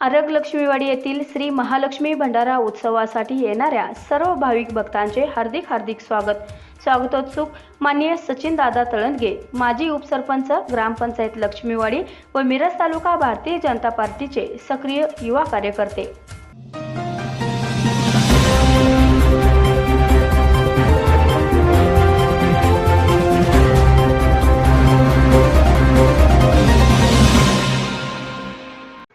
आरग लक्ष्मीवाडी येथील श्री महालक्ष्मी भंडारा उत्सवासाठी येणाऱ्या सर्व भाविक भक्तांचे हार्दिक हार्दिक स्वागत. स्वागतोत्सुक माननीय सचिन दादा तळंगे माजी उपसरपंच ग्रामपंचायत लक्ष्मीवाडी व मिरज तालुका भारतीय जनता पार्टीचे सक्रिय युवा कार्यकर्ते.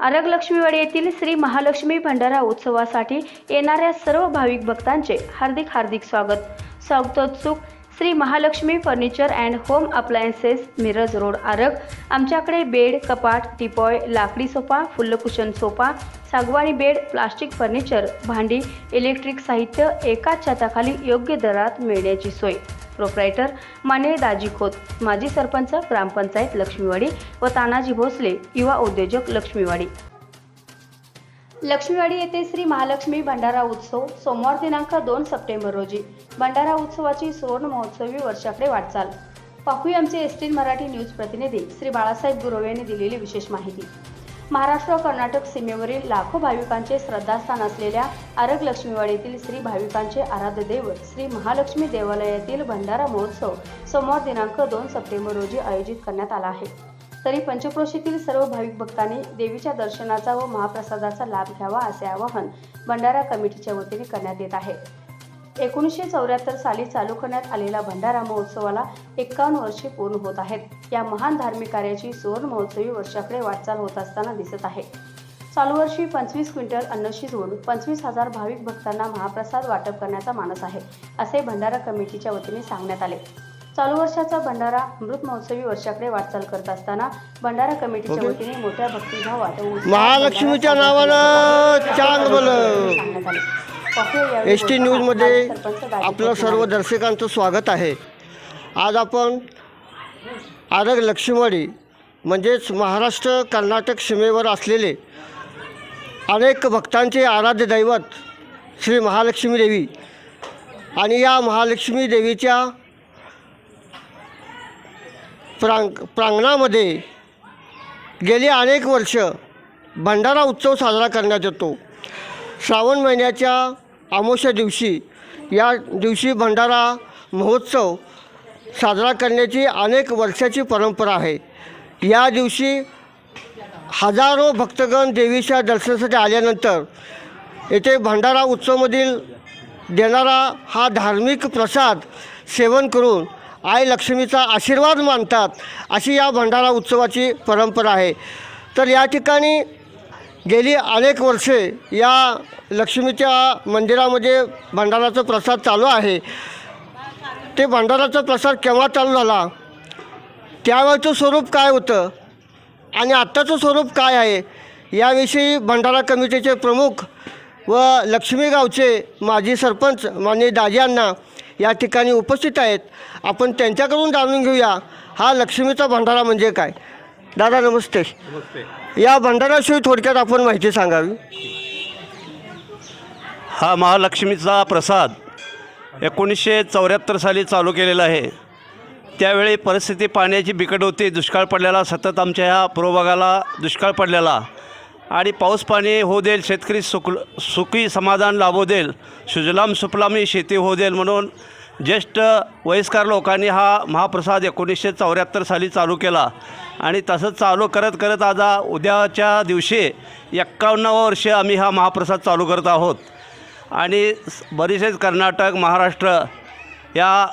आरग लक्ष्मीवाडी येथील श्री महालक्ष्मी भंडारा उत्सवासाठी येणाऱ्या सर्व भाविक भक्तांचे हार्दिक हार्दिक स्वागत. स्वागतोत्सुक Shri Mahalaxmi furniture and home appliances Miraj road Arag. आमच्याकडे बेड कपाट टिपॉय लाकडी सोफा फुल्लकुशन सोफा सागवानी बेड प्लास्टिक फर्निचर भांडी इलेक्ट्रिक साहित्य एकाच छताखाली योग्य दरात मिळण्याची सोय. प्रोप्रायटर माने दाजी खोत माजी सरपंच ग्रामपंचायत लक्ष्मीवाडी व तानाजी भोसले युवा उद्योजक लक्ष्मीवाडी. लक्ष्मीवाडी येथे श्री महालक्ष्मी भंडारा उत्सव सोमवार दिनांक दोन सप्टेंबर रोजी. भंडारा उत्सवाची सुवर्ण महोत्सवी वर्षाकडे वाटचाल. पाहूया आमचे एस टी मराठी न्यूज प्रतिनिधी श्री बाळासाहेब गुरव यांनी दिलेली विशेष माहिती. महाराष्ट्र कर्नाटक सीमेवरील लाखो भाविकांचे श्रद्धास्थान असलेल्या आरग लक्ष्मीवाडीतील श्री भाविकांचे आराध्य दैवत श्री महालक्ष्मी देवालयातील भंडारा महोत्सव सोमवार दिनांक दोन सप्टेंबर रोजी आयोजित करण्यात आला आहे. तरी पंचक्रोशीतील सर्व भाविक भक्तांनी देवीच्या दर्शनाचा व महाप्रसादाचा लाभ घ्यावा असे आवाहन भंडारा कमिटीच्या वतीने करण्यात येत आहे. एकोणीसशे चौऱ्याहत्तर साली चालू करण्यात आलेला भंडारा महोत्सवाला एक्कावन्न वर्षे पूर्ण होत आहेत या महान धार्मिक कार्याची सुवर्ण महोत्सवी वर्षाकडे वाटचाल होत असताना दिसत आहे चालू वर्षी पंचवीस क्विंटल अन्न शिजवून पंचवीस हजार भाविक भक्तांना महाप्रसाद वाटप करण्याचा मानस आहे असे भंडारा कमिटीच्या वतीने सांगण्यात आले चालू वर्षाचा भंडारा अमृत महोत्सवी वर्षाकडे वाटचाल करत असताना भंडारा कमिटीच्या. वतीने मोठ्या भक्तिभावात महालक्ष्मीच्या नावानं. सांगण्यात आले. एस टी न्यूजमध्ये आपलं सर्व. दर्शकांचं स्वागत आहे. आज आपण आरग लक्ष्मीवाडी म्हणजेच महाराष्ट्र कर्नाटक सीमेवर असलेले अनेक भक्तांचे आराध्य दैवत श्री महालक्ष्मी देवी आणि या महालक्ष्मी देवीच्या प्रांग प्रांगणामध्ये गेली अनेक वर्ष भंडारा उत्सव साजरा करण्यात येतो. श्रावण महिन्याच्या अमावस्या दिवशी या दिवशी भंडारा महोत्सव साजरा करण्याची अनेक वर्षाची परंपरा आहे. या दिवशी हजारो भक्तगण देवीच्या दर्शनासाठी आल्यानंतर येथे भंडारा उत्सवमधील देणारा हा धार्मिक प्रसाद सेवन करून आई लक्ष्मीचा आशीर्वाद मानतात अशी या भंडारा उत्सवाची परंपरा आहे. तर या ठिकाणी गेली अनेक वर्षे या लक्ष्मीच्या मंदिरामध्ये भंडाराचा प्रसाद चालू आहे. ते भंडाराचा प्रसाद केव्हा चालू झाला? त्यावेळचं स्वरूप काय होतं? आणि आत्ताचं स्वरूप काय आहे? याविषयी भंडारा कमिटीचे प्रमुख व लक्ष्मी गावचे माजी सरपंच माननीय दाजियांना या ठिकाणी उपस्थित आहेत. आपण त्यांच्याकडून जाणून घेऊया हा लक्ष्मीचा भंडारा म्हणजे काय? दादा नमस्ते. या भंडाराविषयी थोडक्यात आपण माहिती सांगावी? हा महालक्ष्मीचा प्रसाद एकोणीसशे चौऱ्याहत्तर साली चालू केलेला आहे. त्यावेळी परिस्थिती पाण्याची बिकट होती. दुष्काळ पडलेला सतत आमच्या ह्या पूर्वभागाला दुष्काळ पडलेला. आणि पाऊस पाणी होऊ देईल शेतकरी सुख सुखी समाधान लाभू देईल सुजलाम सुफलामी शेती होऊ देईल म्हणून ज्येष्ठ वयस्कर लोकांनी हा महाप्रसाद एकोणीसशे चौऱ्याहत्तर साली चालू केला. आणि तसंच चालू करत करत आज उद्याच्या दिवशी एक्कावन्नावं वर्ष आम्ही हा महाप्रसाद चालू करत आहोत. आणि बरेचसेच कर्नाटक महाराष्ट्र या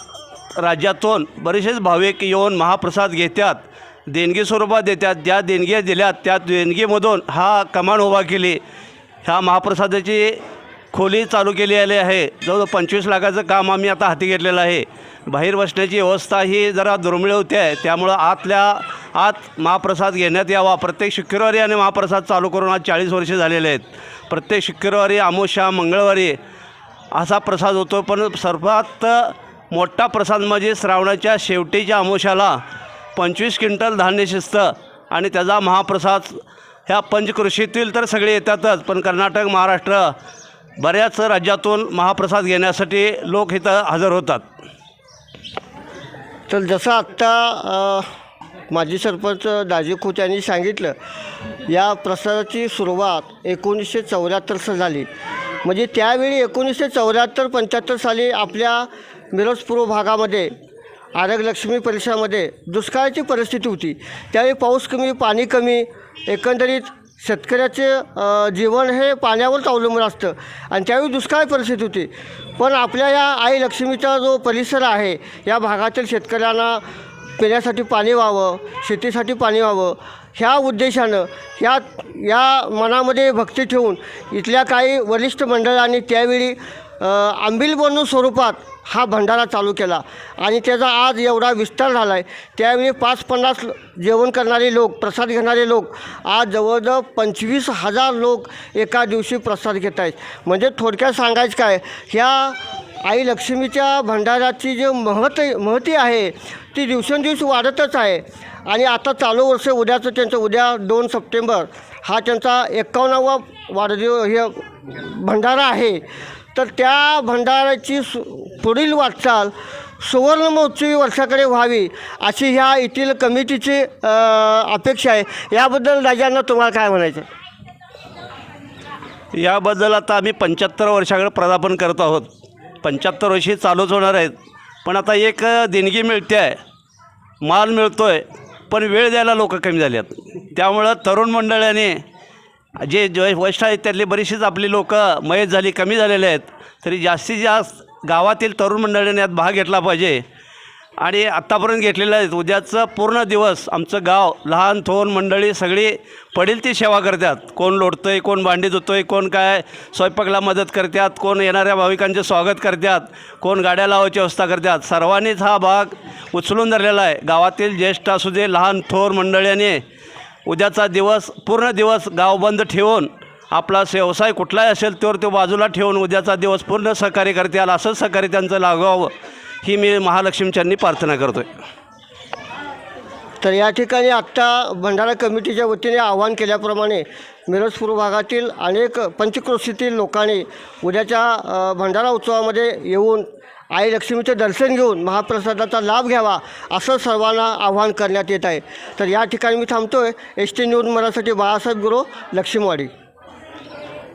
राज्यातून बरेचसेच भाविक येऊन महाप्रसाद घेतात देणगी स्वरूपात देतात ज्या देणग्या दिल्यात त्या देणगीमधून हा कमान उभा केली. ह्या महाप्रसादाची खोली चालू केली आली आहे. जवळजवळ पंचवीस लाखाचं काम आम्ही आता हाती घेतलेलं आहे. बाहेर बसण्याची व्यवस्था ही जरा दुर्मिळ होते आहे. त्यामुळं आतल्या आत महाप्रसाद घेण्यात यावा. प्रत्येक शुक्रवारी आणि महाप्रसाद चालू करून आज चाळीस वर्षे झालेले आहेत. प्रत्येक शुक्रवारी आमोशा मंगळवारी असा प्रसाद होतो. पण सर्वात मोठा प्रसाद म्हणजे श्रावणाच्या शेवटीच्या आमोशाला पंचवीस क्विंटल धान्य शिजतं आणि त्याचा महाप्रसाद ह्या पंचकृषीतील तर सगळे येतातच. पण कर्नाटक महाराष्ट्र बऱ्याच राज्यातून महाप्रसाद घेण्यासाठी लोक इथं हजर होतात. तर जसं आत्ता माजी सरपंच दाजी खोत यांनी सांगितलं या प्रसादाची सुरुवात एकोणीसशे चौऱ्याहत्तरचं झाली. म्हणजे त्यावेळी एकोणीसशे चौऱ्याहत्तर पंच्याहत्तर साली आपल्या मिरजपूर्व भागामध्ये आरगलक्ष्मी परिसरामध्ये दुष्काळाची परिस्थिती होती. त्यावेळी पाऊस कमी पाणी कमी एकंदरीत शेतकऱ्याचे जीवन हे पाण्यावरच अवलंबून असतं. आणि त्यावेळी दुष्काळ परिस्थिती होती. पण आपल्या या आई लक्ष्मीचा जो परिसर आहे या भागातील शेतकऱ्यांना पिण्यासाठी पाणी व्हावं शेतीसाठी पाणी व्हावं ह्या उद्देशानं ह्या या मनामध्ये भक्ती ठेवून इथल्या काही वरिष्ठ मंडळांनी त्यावेळी आंबील बनवून स्वरूपात हा भंडारा चालू केला. आणि त्याचा आज एवढा विस्तार झाला आहे त्यावेळी पाच पन्नास जेवण करणारे लोक प्रसाद घेणारे लोक आज जवळजवळ पंचवीस हजार लोक एका दिवशी प्रसाद घेत आहेत. म्हणजे थोडक्यात सांगायचं काय ह्या आई लक्ष्मीच्या भंडाराची जे महत महती आहे ती दिवसेंदिवस वाढतच आहे. आणि आता चालू वर्ष उद्याचं त्यांचं उद्या दोन सप्टेंबर हा त्यांचा एकावन्नावा वाढदिव हे भंडारा आहे. तर त्या भंडाराची सु पुढील वाटचाल सुवर्ण महोत्सवी वर्षाकडे व्हावी अशी ह्या येथील कमिटीची अपेक्षा आहे. याबद्दल राजांना तुम्हाला काय म्हणायचं? याबद्दल आता आम्ही पंच्याहत्तर वर्षाकडे पदार्पण करत आहोत. पंच्याहत्तर वर्षी चालूच होणार आहेत. पण आता एक देणगी मिळते आहे. माल मिळतो आहे पण वेळ द्यायला लोक कमी झाले आहेत त्यामुळं तरुण मंडळाने जे जे वरिष्ठ आहेत त्यातली बरीचशीच आपली लोकं मयत झाली कमी झालेले आहेत. तरी जास्तीत जास्त गावातील तरुण मंडळीने यात भाग घेतला पाहिजे. आणि आत्तापर्यंत घेतलेलं आहे. उद्याचं पूर्ण दिवस आमचं गाव लहान थोन मंडळी सगळी पडेल ती सेवा करतात. कोण लोटतं आहे कोण भांडी धुतो आहे कोण काय स्वयंपाकला मदत करतात कोण येणाऱ्या भाविकांचे स्वागत करतात कोण गाड्या लावायची व्यवस्था करतात. सर्वांनीच हा भाग उचलून धरलेला आहे. गावातील ज्येष्ठ असू दे लहान थोर मंडळीने उद्याचा दिवस पूर्ण दिवस गाव बंद ठेवून आपला व्यवसाय कुठलाही असेल तर तो बाजूला ठेवून उद्याचा दिवस पूर्ण सहकार्य करतील असंच सहकार्य त्यांचं लागावं ही मी महालक्ष्मीच्यांनी प्रार्थना करतो आहे तर या ठिकाणी आत्ता भंडारा कमिटीच्या वतीने आवाहन केल्याप्रमाणे मिरजपूर भागातील अनेक पंचक्रोशीतील लोकांनी उद्याच्या भंडारा उत्सवामध्ये येऊन आई लक्ष्मीचं दर्शन घेऊन महाप्रसादाचा लाभ घ्यावा असं सर्वांना आवाहन करण्यात येत आहे. तर या ठिकाणी मी थांबतो आहे S T news Marathi Balasaheb Guru Laxmiwadi.